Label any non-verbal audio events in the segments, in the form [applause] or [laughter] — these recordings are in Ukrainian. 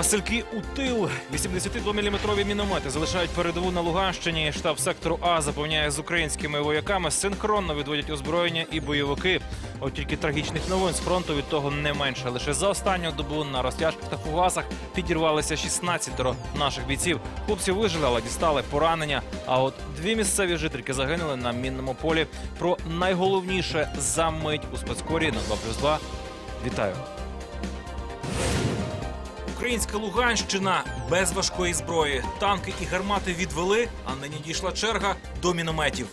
Васильки у тил. 82-мм міномети залишають передову на Луганщині. Штаб сектору А заповняє з українськими вояками. Синхронно відводять озброєння і бойовики. От тільки трагічних новин з фронту від того не менше. Лише за останню добу на розтяжках та фугасах підірвалися 16 наших бійців. Хлопці вижили, але дістали поранення. А от дві місцеві жительки загинули на мінному полі. Про найголовніше за мить у спецкорі на 2 плюс 2. Вітаю. Українська Луганщина без важкої зброї. Танки і гармати відвели, а нині дійшла черга до мінометів.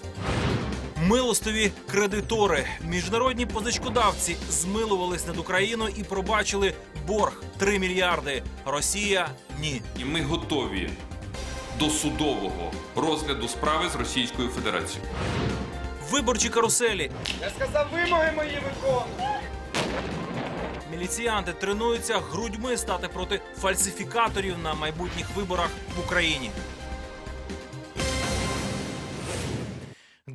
Милостиві кредитори, міжнародні позичкодавці змилувались над Україною і пробачили борг 3 мільярди. Росія ні. І ми готові до судового розгляду справи з Російською Федерацією. Виборчі каруселі. Я сказав, вимоги мої виконуй. Міліціянти тренуються грудьми стати проти фальсифікаторів на майбутніх виборах в Україні.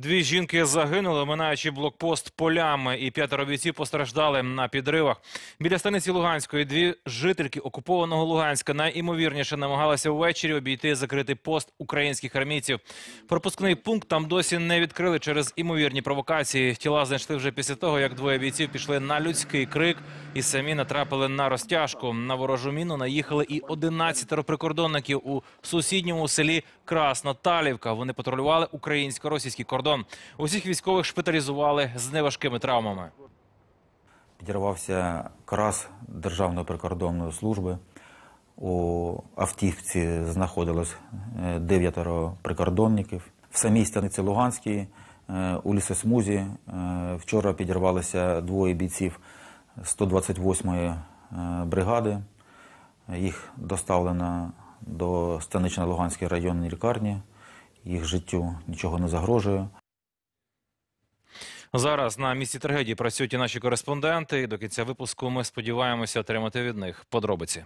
Дві жінки загинули, минаючи блокпост полями, і п'ятеро бійців постраждали на підривах. Біля станиці Луганської дві жительки окупованого Луганська найімовірніше намагалися ввечері обійти закритий пост українських армійців. Пропускний пункт там досі не відкрили через імовірні провокації. Тіла знайшли вже після того, як двоє бійців пішли на людський крик і самі натрапили на розтяжку. На ворожу міну наїхали і 11 прикордонників у сусідньому селі Красноталівка. Вони патрулювали українсько-російський кордон. Усіх військових шпиталізували з неважкими травмами. Підірвався крас Державної прикордонної служби. У автівці знаходилось е, дев'ятеро прикордонників. В самій станиці Луганській е, у лісосмузі е, вчора підірвалися двоє бійців 128-ї е, бригади. Їх доставлено до станично-Луганської районної лікарні. Їх життю нічого не загрожує. Зараз на місці трагедії працюють і наші кореспонденти. До кінця випуску ми сподіваємося отримати від них подробиці.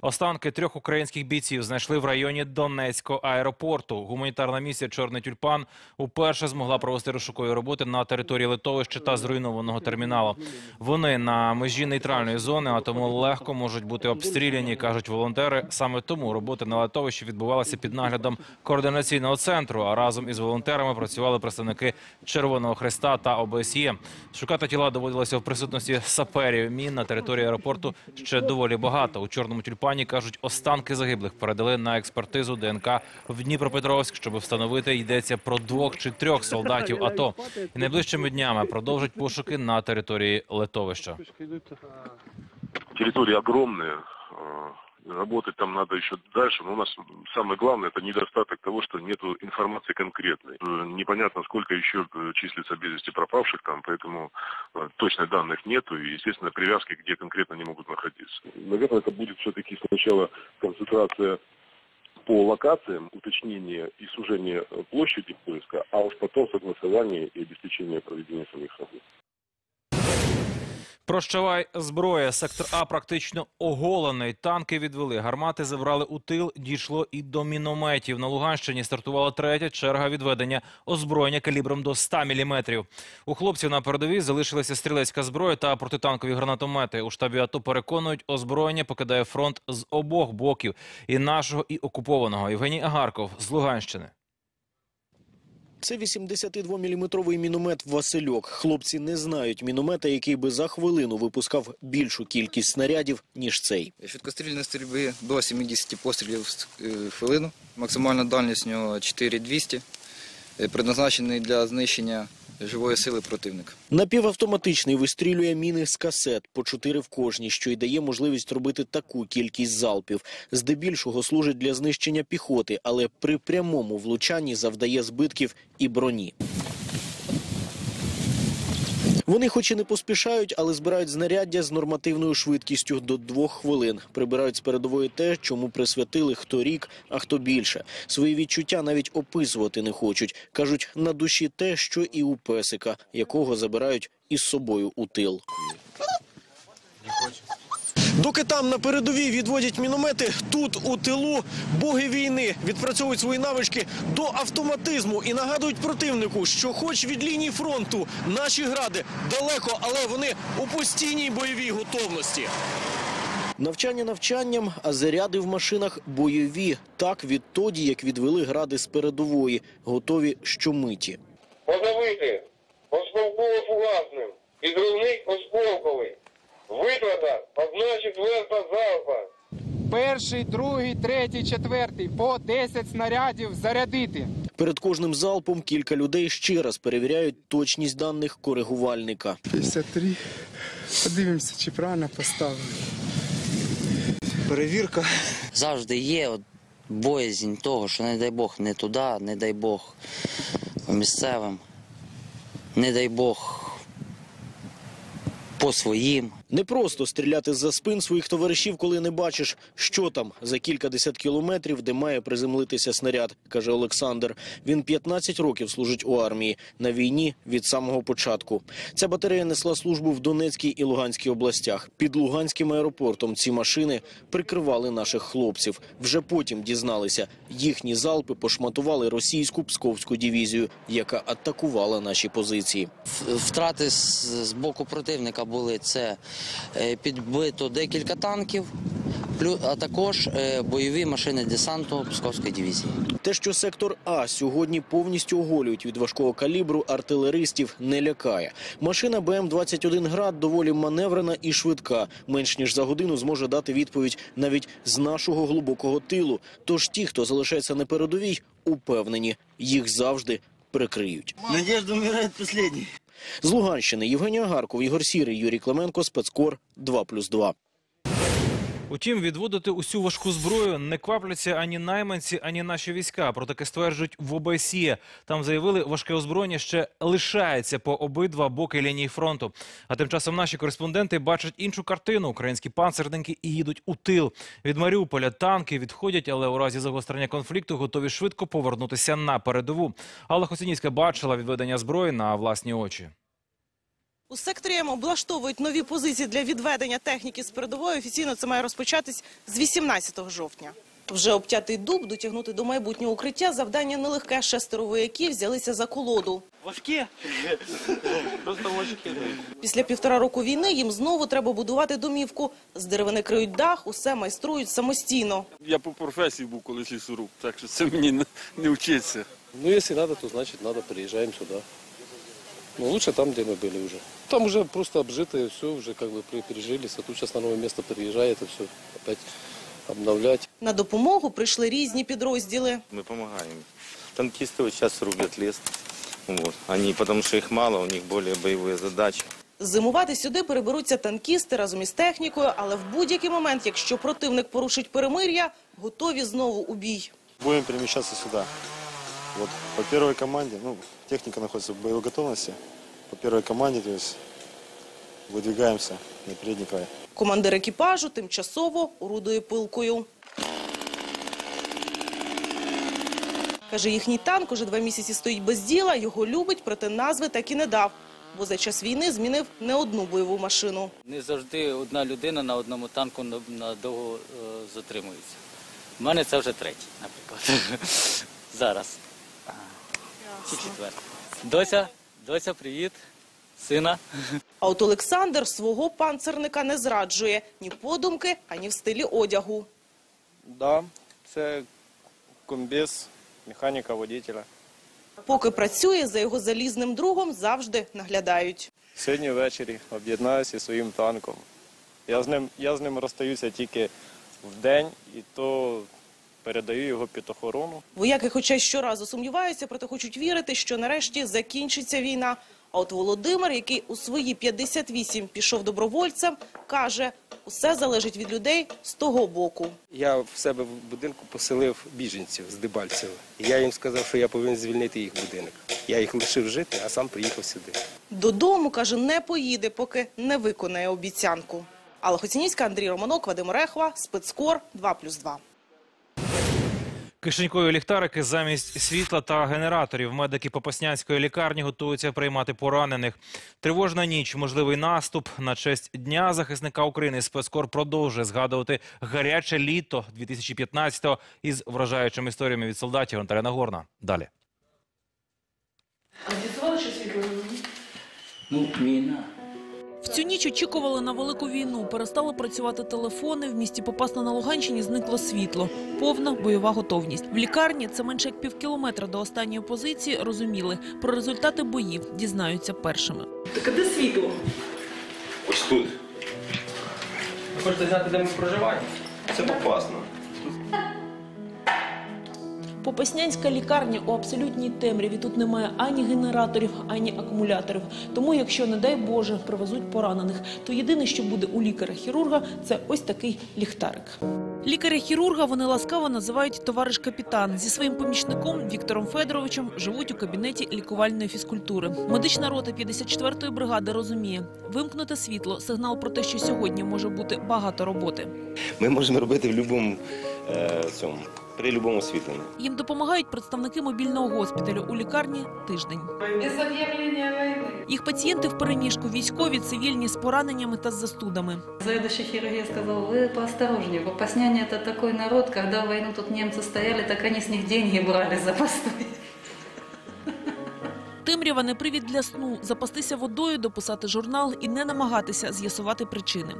Останки трьох українських бійців знайшли в районі Донецького аеропорту. Гуманітарна місія Чорний тюльпан уперше змогла провести розшукові роботи на території литовища та зруйнованого терміналу. Вони на межі нейтральної зони, а тому легко можуть бути обстріляні, кажуть волонтери. Саме тому роботи на литовищі відбувалися під наглядом координаційного центру. А разом із волонтерами працювали представники Червоного Христа та ОБСЄ. Шукати тіла доводилося в присутності саперів. Мін на території аеропорту ще доволі багато. У чорному тюльпані кажуть, останки загиблих передали на експертизу ДНК в Дніпропетровськ, щоб встановити йдеться про двох чи трьох солдатів. АТО. і найближчими днями продовжать пошуки на території литовища. Територія огромная, э, работать там надо еще дальше, но у нас самое главное это недостаток того, что нет информации конкретной. Э, Непонятно, сколько еще э, числится без вести пропавших там, поэтому э, точных данных нету и, естественно, привязки, где конкретно они могут находиться. Наверное, это будет все-таки сначала концентрация по локациям, уточнение и сужение площади поиска, а уж потом согласование и обеспечение проведения самих работ. Прощавай зброя. Сектор А практично оголений. Танки відвели, гармати забрали у тил. Дійшло і до мінометів. На Луганщині стартувала третя черга відведення озброєння калібром до 100 мм. У хлопців на передовій залишилася стрілецька зброя та протитанкові гранатомети. У штабі АТО переконують, озброєння покидає фронт з обох боків і нашого, і окупованого. Євгеній Агарков з Луганщини. Це 82-мм міномет «Васильок». Хлопці не знають міномета, який би за хвилину випускав більшу кількість снарядів, ніж цей. Швидкострільної стрільби до 70 пострілів в хвилину. Максимальна дальність у нього 4200. Е, Предназначений для знищення живої сили противника. Напівавтоматичний вистрілює міни з касет, по чотири в кожній, що й дає можливість робити таку кількість залпів. Здебільшого служить для знищення піхоти, але при прямому влучанні завдає збитків і броні. Вони хоч і не поспішають, але збирають знаряддя з нормативною швидкістю до двох хвилин. Прибирають з передової те, чому присвятили хто рік, а хто більше. Свої відчуття навіть описувати не хочуть. Кажуть, на душі те, що і у песика, якого забирають із собою у тил. Доки там на передовій відводять міномети, тут у тилу боги війни відпрацьовують свої навички до автоматизму і нагадують противнику, що, хоч від лінії фронту, наші гради далеко, але вони у постійній бойовій готовності. Навчання навчанням, а заряди в машинах бойові. Так відтоді, як відвели гради з передової, готові щомиті. Позавити осколково-фугасним, підривник осколковий. Витрата одна четверта залпа. Перший, другий, третій, четвертий по 10 снарядів зарядити. Перед кожним залпом кілька людей ще раз перевіряють точність даних коригувальника. 53. Подивимося, чи правильно поставили. Перевірка. завжди є от боязнь того, що не дай Бог не туди, не дай Бог місцевим, не дай Бог по своїм. Не просто стріляти за спин своїх товаришів, коли не бачиш, що там за кількадесят кілометрів, де має приземлитися снаряд, каже Олександр. Він 15 років служить у армії на війні від самого початку. Ця батарея несла службу в Донецькій і Луганській областях. Під Луганським аеропортом ці машини прикривали наших хлопців. Вже потім дізналися, їхні залпи пошматували російську псковську дивізію, яка атакувала наші позиції. Втрати з, боку противника були це підбито декілька танків, плю- а також е, бойові машини десанту Псковської дивізії. Те, що сектор А сьогодні повністю оголюють від важкого калібру артилеристів, не лякає. Машина БМ-21 «Град» доволі маневрена і швидка. Менш ніж за годину зможе дати відповідь навіть з нашого глибокого тилу. Тож ті, хто залишається на передовій, упевнені, їх завжди прикриють. Надежда вмирає останній. З Луганщини Євгенія Гарков, Ігор Сірий, Юрій Клименко, Спецкор 2+,2. Утім, відводити усю важку зброю не квапляться ані найманці, ані наші війська. Про таке стверджують в ОБСЄ. Там заявили, важке озброєння ще лишається по обидва боки лінії фронту. А тим часом наші кореспонденти бачать іншу картину. Українські панцерники і їдуть у тил. Від Маріуполя танки відходять, але у разі загострення конфлікту готові швидко повернутися на передову. Алла Хоцінівська бачила відведення зброї на власні очі. У секторі М облаштовують нові позиції для відведення техніки з передової. Офіційно це має розпочатись з 18 жовтня. Вже обтятий дуб дотягнути до майбутнього укриття завдання нелегке. Шестеро вояків взялися за колоду. Важкі? Просто важкі. Після півтора року війни їм знову треба будувати домівку. З деревини криють дах, усе майструють самостійно. Я по професії був колись лісоруб, так що це мені не, вчиться. Ну, если надо, то значит надо, приезжаем сюда. Ну, лучше там, где мы были уже. Там уже просто обжитое все, уже как бы при- пережились, а тут сейчас на новое место переезжает и все опять обновлять. На допомогу прийшли різні підрозділи. Мы помогаем. Танкисты вот сейчас рубят лес. Вот. Они, потому что их мало, у них более боевые задачи. Зимувати сюди переберуться танкісти разом із технікою, але в будь-який момент, якщо противник порушить перемир'я, готові знову у бій. Будем перемещаться сюда. Вот по первой команде, ну, техника находится в боевой готовности. По первой команде, то есть выдвигаемся на передний край. Командир екіпажу тимчасово орудує пилкою. Каже, їхній танк уже два місяці стоїть без діла, його любить, проте назви так і не дав. Бо за час війни змінив не одну бойову машину. Не завжди одна людина на одному танку надовго е, затримується. У мене це вже третій, наприклад. [laughs] Зараз. Чи четвертий. Дося, дося, привіт. Сина. А от Олександр свого панцерника не зраджує ні подумки, ані в стилі одягу. Да, це комбез механіка, водителя. Поки працює, за його залізним другом завжди наглядають. Сьогодні ввечері об'єднаюся зі своїм танком. Я з ним, я з ним розстаюся тільки в день, і то передаю його під охорону. Вояки, хоча й щоразу сумніваються, проте хочуть вірити, що нарешті закінчиться війна. А от Володимир, який у свої 58 пішов добровольцем, каже, усе залежить від людей з того боку. Я в себе в будинку поселив біженців з Дебальцева. Я їм сказав, що я повинен звільнити їх будинок. Я їх лишив жити, а сам приїхав сюди. Додому, каже, не поїде, поки не виконає обіцянку. Алла Хоцінівська, Андрій Романок, Вадим Орехва, Спецкор 2+,2. Кишенькові ліхтарики замість світла та генераторів. Медики Попаснянської лікарні готуються приймати поранених. Тривожна ніч, можливий наступ. На честь Дня захисника України спецкор продовжує згадувати гаряче літо 2015-го із вражаючими історіями від солдатів. Наталя Нагорна. Далі. Ну, війна. В цю ніч очікували на велику війну. Перестали працювати телефони. В місті Попасна на Луганщині зникло світло. Повна бойова готовність. В лікарні це менше як півкілометра до останньої позиції. Розуміли про результати боїв. Дізнаються першими. Так а де світло? Ось тут. Ви хочете знати, де ми проживаємо? Це попасно. Попаснянська лікарня у абсолютній темряві. Тут немає ані генераторів, ані акумуляторів. Тому, якщо, не дай Боже, привезуть поранених, то єдине, що буде у лікаря-хірурга, це ось такий ліхтарик. Лікаря-хірурга вони ласкаво називають товариш капітан. Зі своїм помічником Віктором Федоровичем живуть у кабінеті лікувальної фізкультури. Медична рота 54-ї бригади розуміє, вимкнути світло сигнал про те, що сьогодні може бути багато роботи. Ми можемо робити в будь-якому е, цьому, при будь-якому освітленні. Їм допомагають представники мобільного госпіталю у лікарні тиждень. Без объявления войны. Їх пацієнти в переміжку військові, цивільні з пораненнями та з застудами. Заведующий хирургии сказал, вы поосторожнее, попасняне это такой народ, когда в войну тут немцы стояли, так они с них деньги брали за постой. Темрява не привід для сну, запастися водою, дописати журнал і не намагатися з'ясувати причини.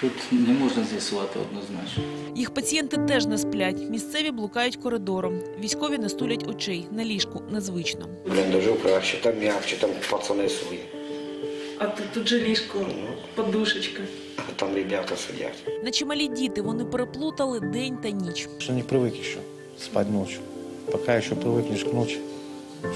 Тут не можна з'ясувати однозначно. Їх пацієнти теж не сплять. Місцеві блукають коридором. Військові не стулять очей. На ліжку незвично. Бліндажу краще, там м'якче, там пацани свої, А тут, тут же ліжко, подушечка. а там ребята сидять. На чималі діти вони переплутали день та ніч. Что не привык еще спать ночью. Пока еще привыкнешь к ночи,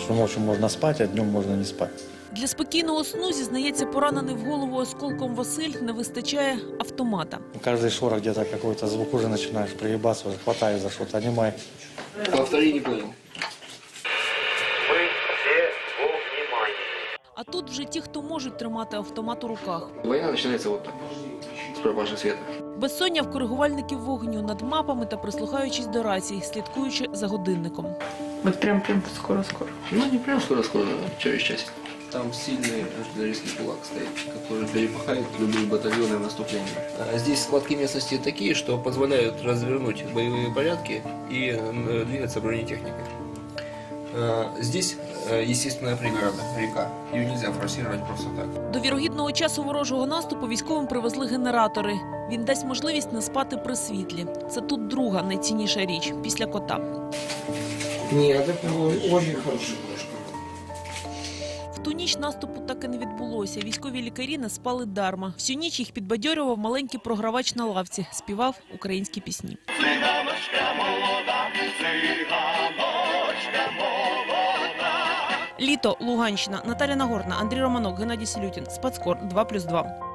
что ночью можно спать, а днем можно не спать. Для спокійного сну, зізнається поранений в голову осколком Василь, не вистачає автомата. Каждый шорох где-то какой-то звук уже начинаешь пригибаться, уже хватаю за что-то, анимай. Повтори, не понял. А тут вже ті, хто можуть тримати автомат у руках. Война начинается вот так, с пропажи света. Безсоння в коригувальників вогню над мапами та прислухаючись до рацій, слідкуючи за годинником. Вот прям прям скоро-скоро. Ну, не прям скоро-скоро, через часик. Там сильный артиллерийский кулак стоит, который перепахает любые батальоны наступления. А Здесь складки местности такие, что позволяют развернуть боевые порядки и э, двигаться бронетехникой. А, Здесь э, естественная преграда, река. Ее нельзя форсировать просто так. До вірогідного часу ворожого наступу військовим привезли генератори. Він дасть можливість не спати при світлі. Це тут друга найцінніша річ після кота. Нет, это очень хорошая В ту ніч наступу так і не відбулося. Військові лікарі не спали дарма. Всю ніч їх підбадьорював маленький програвач на лавці, співав українські пісні. Літо, Луганщина, Наталя Нагорна, Андрій Романок, Геннадій Сілютін, Спацкор 2+,2.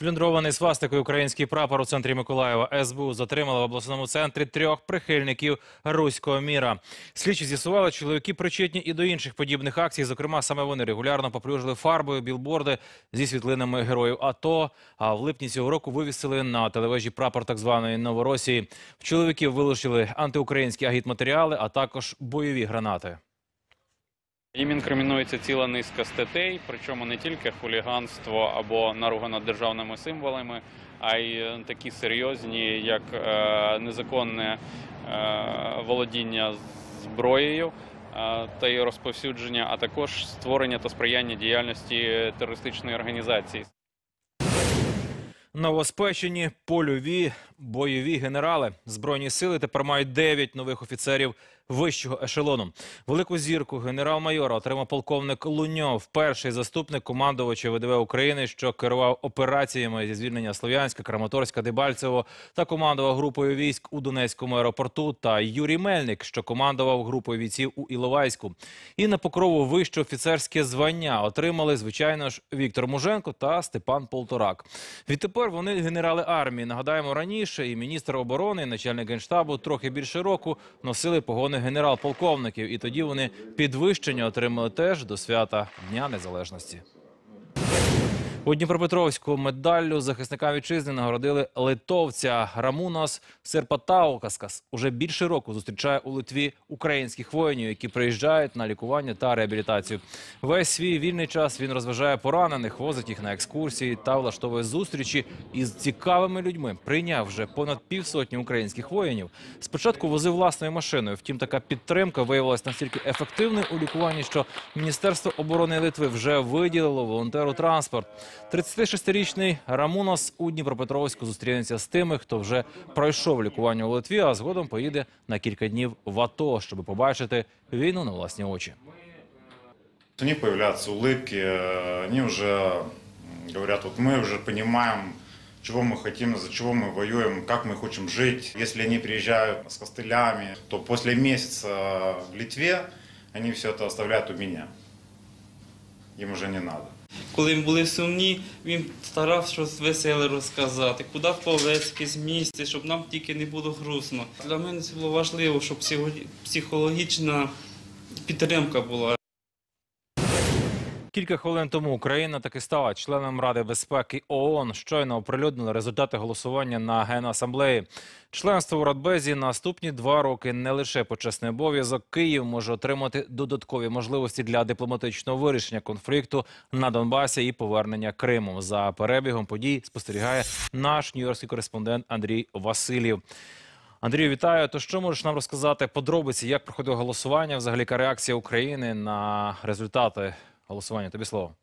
Сплюндрований свастикою український прапор у центрі Миколаєва СБУ затримали в обласному центрі трьох прихильників руського міра. Слідчі з'ясували, чоловіки причетні і до інших подібних акцій. Зокрема, саме вони регулярно поплюжили фарбою білборди зі світлинами героїв АТО. А в липні цього року вивісили на телевежі прапор так званої Новоросії. В чоловіків вилучили антиукраїнські агітматеріали, а також бойові гранати. Їм інкримінується ціла низка статей, причому не тільки хуліганство або наруга над державними символами, а й е, такі серйозні, як е, незаконне е, володіння зброєю та її розповсюдження, а також створення та сприяння діяльності терористичної організації. Новоспечені польові бойові генерали. Збройні сили тепер мають 9 нових офіцерів вищого ешелону. Велику зірку генерал-майора отримав полковник Луньов, перший заступник командувача ВДВ України, що керував операціями зі звільнення Слов'янська, Краматорська, Дебальцево та командував групою військ у Донецькому аеропорту. Та Юрій Мельник, що командував групою бійців у Іловайську. І на покрову вище офіцерське звання отримали, звичайно ж, Віктор Муженко та Степан Полторак. Відтепер вони генерали армії. Нагадаємо, раніше і міністр оборони, і начальник генштабу трохи більше року носили погони генерал-полковників, і тоді вони підвищення отримали теж до свята Дня Незалежності. У Дніпропетровську медаллю захисника вітчизни нагородили литовця Рамунос Серпатаукаскас. Уже більше року зустрічає у Литві українських воїнів, які приїжджають на лікування та реабілітацію. Весь свій вільний час він розважає поранених, возить їх на екскурсії та влаштовує зустрічі із цікавими людьми. Прийняв вже понад півсотні українських воїнів. Спочатку возив власною машиною. Втім, така підтримка виявилася настільки ефективною у лікуванні, що Міністерство оборони Литви вже виділило волонтеру транспорт. 36-річний Рамунас у Дніпропетровську зустрінеться з тими, хто вже пройшов лікування у Литві, а згодом поїде на кілька днів в АТО, щоб побачити війну на власні очі. У них появляются улыбки, э, они уже м, говорят, вот мы уже понимаем, чего мы хотим, за чего мы воюем, как мы хотим жить. Если они приезжают с костылями, то после месяца в Литве они все это оставляют у меня. Им уже не надо. Коли ми були сумні, він старався щось веселе розказати, куди повезти, якесь місце, щоб нам тільки не було грустно. Для мене це було важливо, щоб психологічна підтримка була. Кілька хвилин тому Україна таки стала членом Ради безпеки ООН. Щойно оприлюднили результати голосування на Генасамблеї. Членство у Радбезі наступні два роки не лише почесний обов'язок. Київ може отримати додаткові можливості для дипломатичного вирішення конфлікту на Донбасі і повернення Криму. За перебігом подій спостерігає наш нью-йоркський кореспондент Андрій Васильєв. Андрію, вітаю. То що можеш нам розказати подробиці, як проходило голосування? Взагалі, яка реакція України на результати голосування? Тобі слово.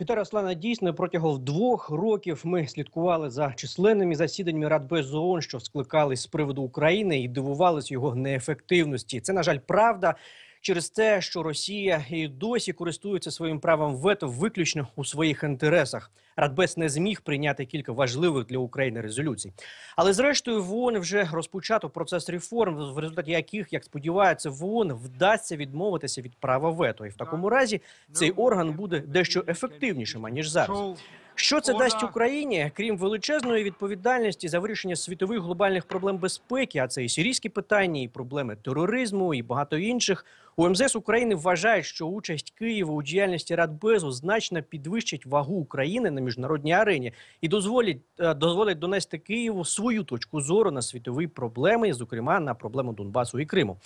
Вітаю, Руслана. Дійсно, протягом двох років ми слідкували за численними засіданнями Радбезу ООН, що скликались з приводу України і дивувались його неефективності. Це, на жаль, правда. Через те, що Росія і досі користується своїм правом вето виключно у своїх інтересах. Радбез не зміг прийняти кілька важливих для України резолюцій. Але зрештою в вже розпочато процес реформ, в результаті яких, як сподіваються, в ООН вдасться відмовитися від права вето. І в такому разі цей орган буде дещо ефективнішим аніж зараз. Що це дасть Україні, крім величезної відповідальності за вирішення світових глобальних проблем безпеки, а це і сирійські питання, і проблеми тероризму, і багато інших. У МЗС України вважають, що участь Києва у діяльності Радбезу значно підвищить вагу України на міжнародній арені і дозволить, е, дозволить донести Києву свою точку зору на світові проблеми, зокрема на проблему Донбасу і Криму.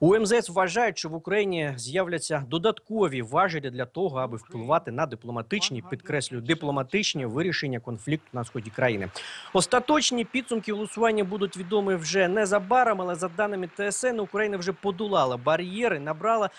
У МЗС вважають, що в Україні з'являться додаткові важелі для того, аби впливати на дипломатичні, підкреслюю, дипломатичні вирішення конфлікту на сході країни. Остаточні підсумки голосування будуть відомі вже незабаром, але за даними ТСН, Україна вже подолала бар'єри, набрала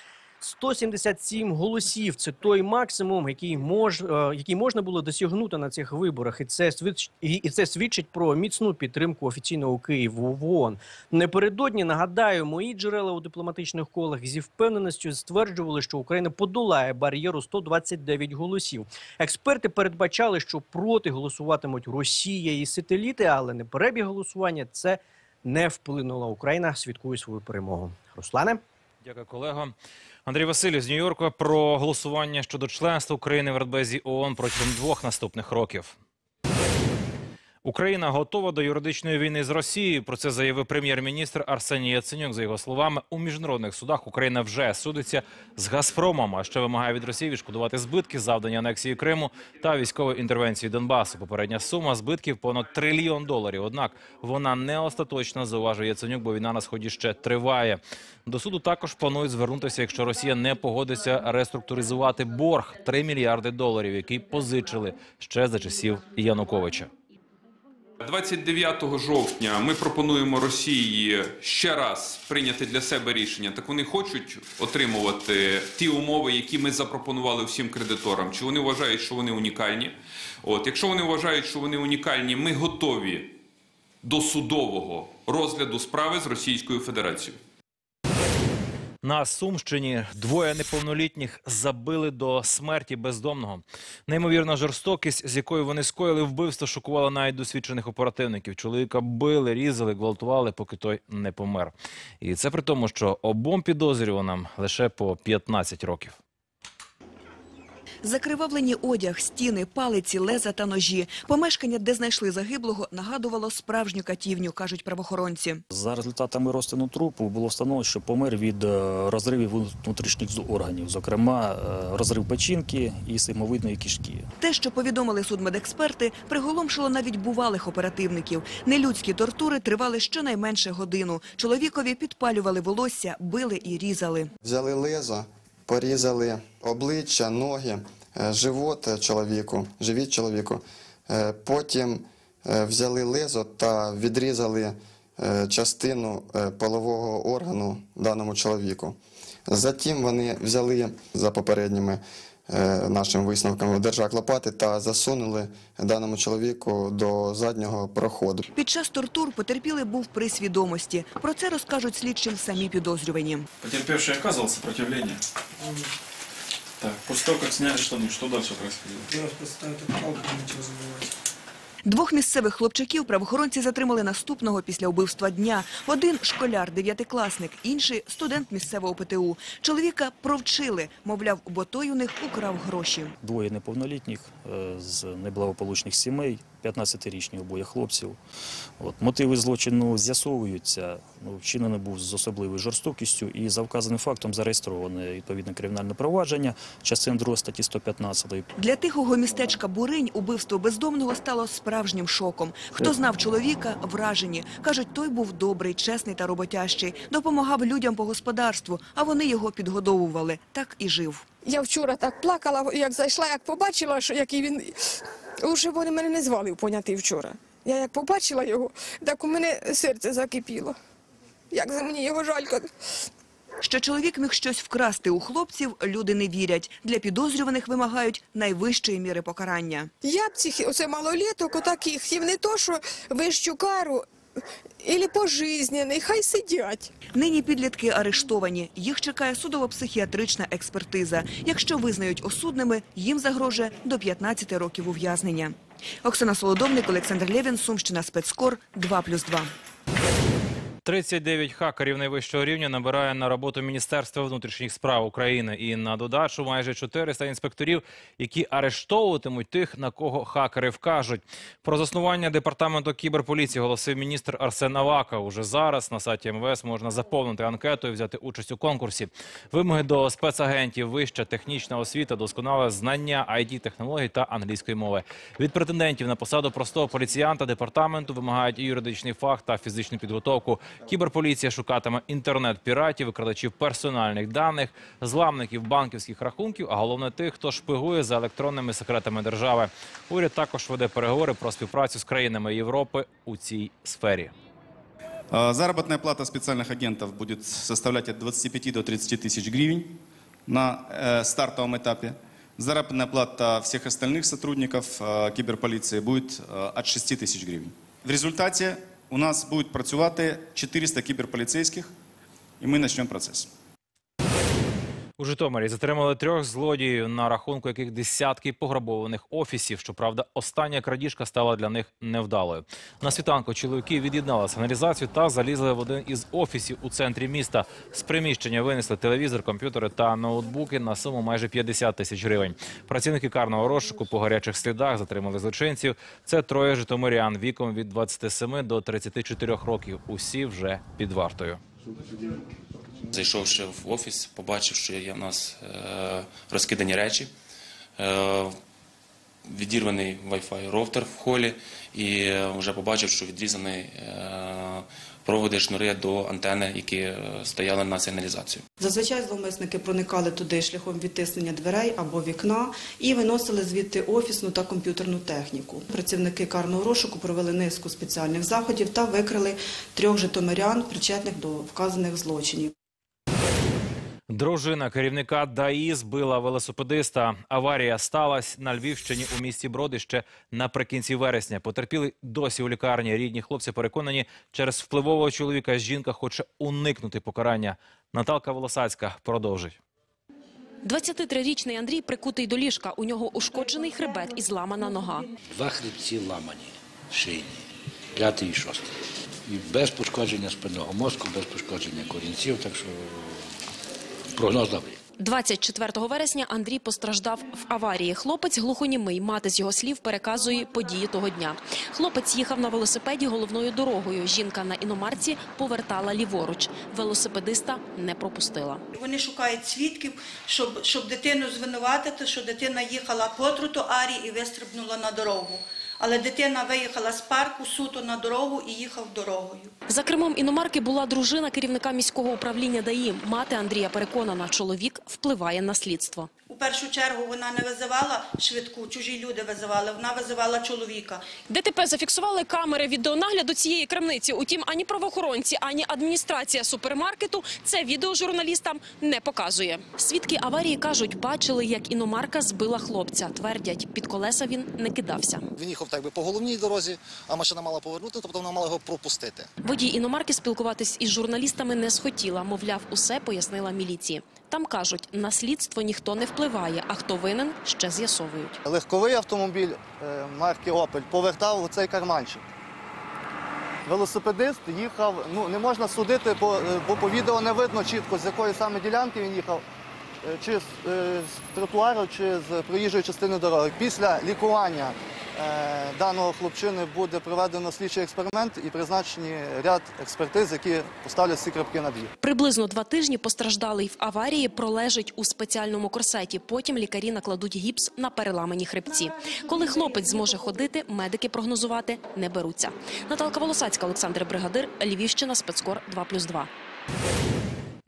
177 голосів. Це той максимум, який мож, е, який можна було досягнути на цих виборах, і це свідч, і, це свідчить про міцну підтримку офіційного Києву в ООН. Непередодні нагадаю, мої джерела у дипломатичних колах зі впевненістю стверджували, що Україна подолає бар'єру 129 голосів. Експерти передбачали, що проти голосуватимуть Росія і сателіти, але не перебіг голосування це не вплинуло. Україна святкує свою перемогу. Руслане. Дякую, колего. Андрій Василів з Нью-Йорка про голосування щодо членства України в Радбезі ООН протягом двох наступних років. Україна готова до юридичної війни з Росією. Про це заявив прем'єр-міністр Арсеній Яценюк. За його словами, у міжнародних судах Україна вже судиться з Газпромом, а ще вимагає від Росії відшкодувати збитки, завдані анексії Криму та військової інтервенції Донбасу. Попередня сума збитків понад трильйон доларів. Однак вона не остаточна, зауважує Яценюк, бо війна на сході ще триває. До суду також планують звернутися, якщо Росія не погодиться реструктуризувати борг 3 мільярди доларів, який позичили ще за часів Януковича. 29 жовтня ми пропонуємо Росії ще раз прийняти для себе рішення. Так вони хочуть отримувати ті умови, які ми запропонували всім кредиторам. Чи вони вважають, що вони унікальні? От, якщо вони вважають, що вони унікальні, ми готові до судового розгляду справи з Російською Федерацією. На Сумщині двоє неповнолітніх забили до смерті бездомного. Неймовірна жорстокість, з якою вони скоїли вбивство, шокувала навіть досвідчених оперативників. Чоловіка били, різали, гвалтували, поки той не помер. І це при тому, що обом підозрюваним лише по 15 років. Закривавлені одяг, стіни, палиці, леза та ножі. Помешкання, де знайшли загиблого, нагадувало справжню катівню, кажуть правоохоронці. За результатами розтину трупу було встановлено, що помер від е, розривів внутрішніх органів, зокрема е, розрив печінки і симовидної кишки. Те, що повідомили судмедексперти, приголомшило навіть бувалих оперативників. Нелюдські тортури тривали щонайменше годину. Чоловікові підпалювали волосся, били і різали. Взяли лезо, порізали обличчя, ноги, е, живот чоловіку, живіт чоловіку. Е, Потім е, взяли лезо та відрізали частину полового органу даному чоловіку. Затім вони взяли за попередніми нашим висновкам в держак лопати та засунули даному чоловіку до заднього проходу. Під час тортур потерпілий був при свідомості. Про це розкажуть слідчим самі підозрювані. Потерпевший оказывал сопротивление? Так, после того, как сняли штаны, что дальше происходило? Я вас представил, так палку ничего забывать. Двох місцевих хлопчаків правоохоронці затримали наступного після вбивства дня. Один – школяр, дев'ятикласник, інший – студент місцевого ПТУ. Чоловіка провчили, мовляв, бо той у них украв гроші. Двоє неповнолітніх е, з неблагополучних сімей, 15-річні обоє хлопців. От, мотиви злочину з'ясовуються. Ну, вчинений був з особливою жорстокістю і за вказаним фактом зареєстроване відповідне кримінальне провадження, частин 2 статті 115. Для тихого містечка Буринь убивство бездомного стало справжнім шоком. Хто знав чоловіка, вражені. Кажуть, той був добрий, чесний та роботящий. Допомагав людям по господарству, а вони його підгодовували. Так і жив. Я вчора так плакала, як зайшла, як побачила, що який він. Уже вони мене не звали в поняти вчора. Я як побачила його, так у мене серце закипіло. Як за мені його жалько. Що чоловік міг щось вкрасти у хлопців, люди не вірять. Для підозрюваних вимагають найвищої міри покарання. Я б цих оце малоліток, отаких, їм не то, що вищу кару, ілі пожизнений, хай сидять. Нині підлітки арештовані. Їх чекає судово-психіатрична експертиза. Якщо визнають осудними, їм загрожує до 15 років ув'язнення. Оксана Солодовник, Олександр Лєвін, Сумщина, Спецкор, 2+,2. 39 хакерів найвищого рівня набирає на роботу Міністерство внутрішніх справ України. І на додачу майже 400 інспекторів, які арештовуватимуть тих, на кого хакери вкажуть. Про заснування департаменту кіберполіції голосив міністр Арсен Аваков. Уже зараз на сайті МВС можна заповнити анкету і взяти участь у конкурсі. Вимоги до спецагентів, вища технічна освіта, досконале знання it технологій та англійської мови. Від претендентів на посаду простого поліціянта департаменту вимагають і юридичний фах та фізичну підготовку. Кіберполіція шукатиме інтернет-піратів, викрадачів персональних даних, зламників банківських рахунків, а головне тих, хто шпигує за електронними секретами держави. Уряд також веде переговори про співпрацю з країнами Європи у цій сфері. А, Заработная плата специальных агентов будет составлять от 25 до 30 тысяч гривен на э, стартовом этапе. Заработная плата всех остальных сотрудников э, киберполиции будет э, от 6 тысяч гривен. В результате у нас будуть працювати 400 кіберполіцейських, і ми почнемо процес. У Житомирі затримали трьох злодіїв, на рахунку яких десятки пограбованих офісів. Щоправда, остання крадіжка стала для них невдалою. На світанку чоловіки від'єднали сигналізацію та залізли в один із офісів у центрі міста. З приміщення винесли телевізор, комп'ютери та ноутбуки на суму майже 50 тисяч гривень. Працівники карного розшуку по гарячих слідах затримали злочинців. Це троє житомирян віком від 27 до 34 років. Усі вже під вартою. Зайшовши в офіс, побачив, що є в нас е, розкидані речі, е, відірваний Wi-Fi роутер в холі, і е, вже побачив, що відрізані проводи шнури до антени, які стояли на сигналізацію. Зазвичай зловмисники проникали туди шляхом відтиснення дверей або вікна і виносили звідти офісну та комп'ютерну техніку. Працівники карного розшуку провели низку спеціальних заходів та викрили трьох житомирян, причетних до вказаних злочинів. Дружина керівника ДАІ збила велосипедиста. Аварія сталася на Львівщині у місті Броди ще наприкінці вересня. Потерпіли досі у лікарні. Рідні хлопці переконані, через впливового чоловіка жінка хоче уникнути покарання. Наталка Волосацька продовжить. 23-річний Андрій прикутий до ліжка. У нього ушкоджений хребет і зламана нога. Два хребці ламані, шийні, п'ятий і шостий. І без пошкодження спинного мозку, без пошкодження корінців, так що прогноз добрий. 24 вересня Андрій постраждав в аварії. Хлопець глухонімий. Мати з його слів переказує події того дня. Хлопець їхав на велосипеді головною дорогою. Жінка на іномарці повертала ліворуч. Велосипедиста не пропустила. Вони шукають свідків, щоб, щоб дитину звинуватити, що дитина їхала по тротуарі і вистрибнула на дорогу. Але дитина виїхала з парку суто на дорогу і їхав дорогою. За кермом іномарки була дружина керівника міського управління ДАІ. Мати Андрія переконана, чоловік впливає на слідство. У першу чергу вона не визивала швидку, чужі люди визивали, вона визивала чоловіка. ДТП зафіксували камери відеонагляду цієї крамниці. Утім, ані правоохоронці, ані адміністрація супермаркету це відео журналістам не показує. Свідки аварії кажуть, бачили, як іномарка збила хлопця. Твердять, під колеса він не кидався. Він їхав так би по головній дорозі, а машина мала повернути, тобто вона мала його пропустити. Водій іномарки спілкуватись із журналістами не схотіла. Мовляв, усе пояснила міліції. Там кажуть, на слідство ніхто не впливає, а хто винен, ще з'ясовують. Легковий автомобіль е, марки Опель повертав у цей карманчик. Велосипедист їхав, ну не можна судити, бо, е, бо по відео не видно чітко, з якої саме ділянки він їхав, е, чи з, з тротуару, чи з проїжджої частини дороги. Після лікування даного хлопчини буде проведено слідчий експеримент і призначені ряд експертиз, які поставлять всі крапки над «і». Приблизно два тижні постраждалий в аварії пролежить у спеціальному корсеті. Потім лікарі накладуть гіпс на переламані хребці. Коли хлопець зможе ходити, медики прогнозувати не беруться. Наталка Волосацька, Олександр Бригадир, Львівщина, спецкор 2+,2.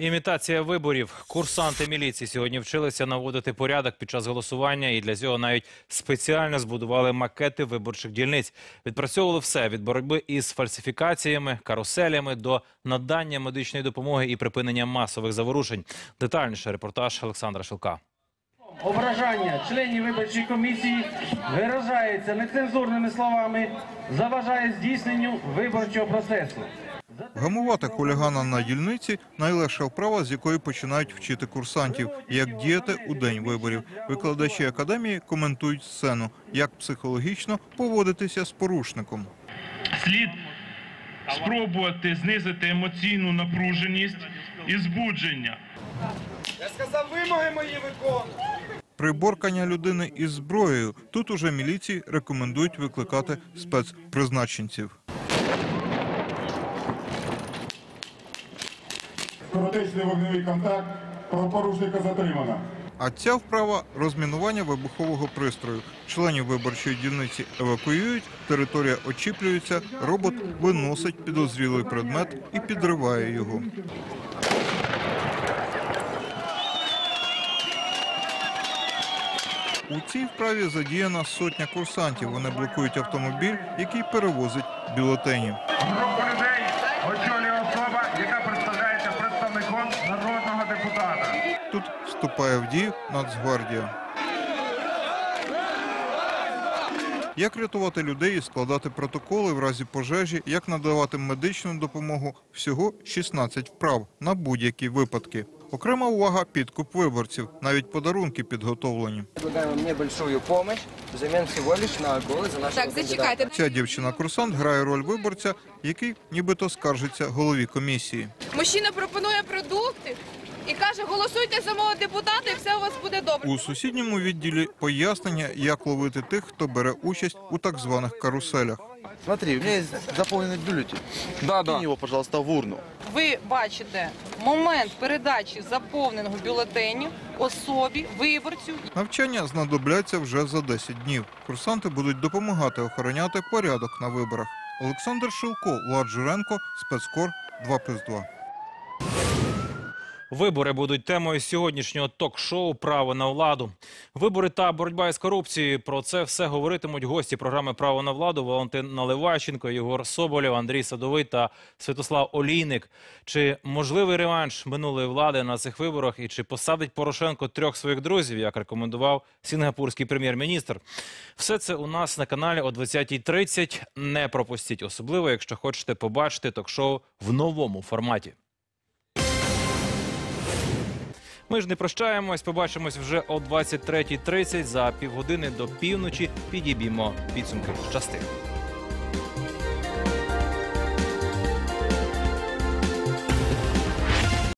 Імітація виборів. Курсанти міліції сьогодні вчилися наводити порядок під час голосування і для цього навіть спеціально збудували макети виборчих дільниць. Відпрацьовували все від боротьби із фальсифікаціями, каруселями до надання медичної допомоги і припинення масових заворушень. Детальніше репортаж Олександра Шилка. Ображання членів виборчої комісії виражається нецензурними словами, заважає здійсненню виборчого процесу. Гамувати хулігана на дільниці найлегша вправа, з якої починають вчити курсантів, як діяти у день виборів. Викладачі академії коментують сцену, як психологічно поводитися з порушником. Слід спробувати знизити емоційну напруженість і збудження. Я сказав, вимоги мої виконуй. Приборкання людини із зброєю тут уже міліції рекомендують викликати спецпризначенців. Скоротечний вогневий контакт. Правопорушника затримано. А ця вправа розмінування вибухового пристрою. Членів виборчої дільниці евакуюють, територія очіплюється, робот виносить підозрілий предмет і підриває його. У цій вправі задіяна сотня курсантів. Вони блокують автомобіль, який перевозить бюлетені. Тут вступає в дію Нацгвардія. Як рятувати людей і складати протоколи в разі пожежі, як надавати медичну допомогу – всього 16 вправ на будь-які випадки. Окрема увага – підкуп виборців. Навіть подарунки підготовлені. Предлагаем мне большую помощь взамен всего на голос за Так, зачекайте. Ця дівчина-курсант грає роль виборця, який нібито скаржиться голові комісії. Мужчина пропонує продукти і каже, голосуйте за мого депутата, і все у вас буде добре. У сусідньому відділі пояснення, як ловити тих, хто бере участь у так званих каруселях. Смотри, у меня есть заполненный бюллетень. Да, да. Кинь его, пожалуйста, в урну. Ви бачите момент передачі заповненого бюлетеню особі, виборцю. Навчання знадобляться вже за 10 днів. Курсанти будуть допомагати охороняти порядок на виборах. Олександр Шилко, Влад Журенко, спецкор 2+,2. Вибори будуть темою сьогоднішнього ток-шоу Право на владу. Вибори та боротьба із корупцією. Про це все говоритимуть гості програми Право на владу Валентин Наливайченко, Єгор Соболєв, Андрій Садовий та Святослав Олійник. Чи можливий реванш минулої влади на цих виборах і чи посадить Порошенко трьох своїх друзів, як рекомендував сінгапурський прем'єр-міністр? Все це у нас на каналі о 20.30. Не пропустіть, особливо якщо хочете побачити ток-шоу в новому форматі. Ми ж не прощаємось, побачимось вже о 23.30. За півгодини до півночі підіб'ємо підсумки. Щасти!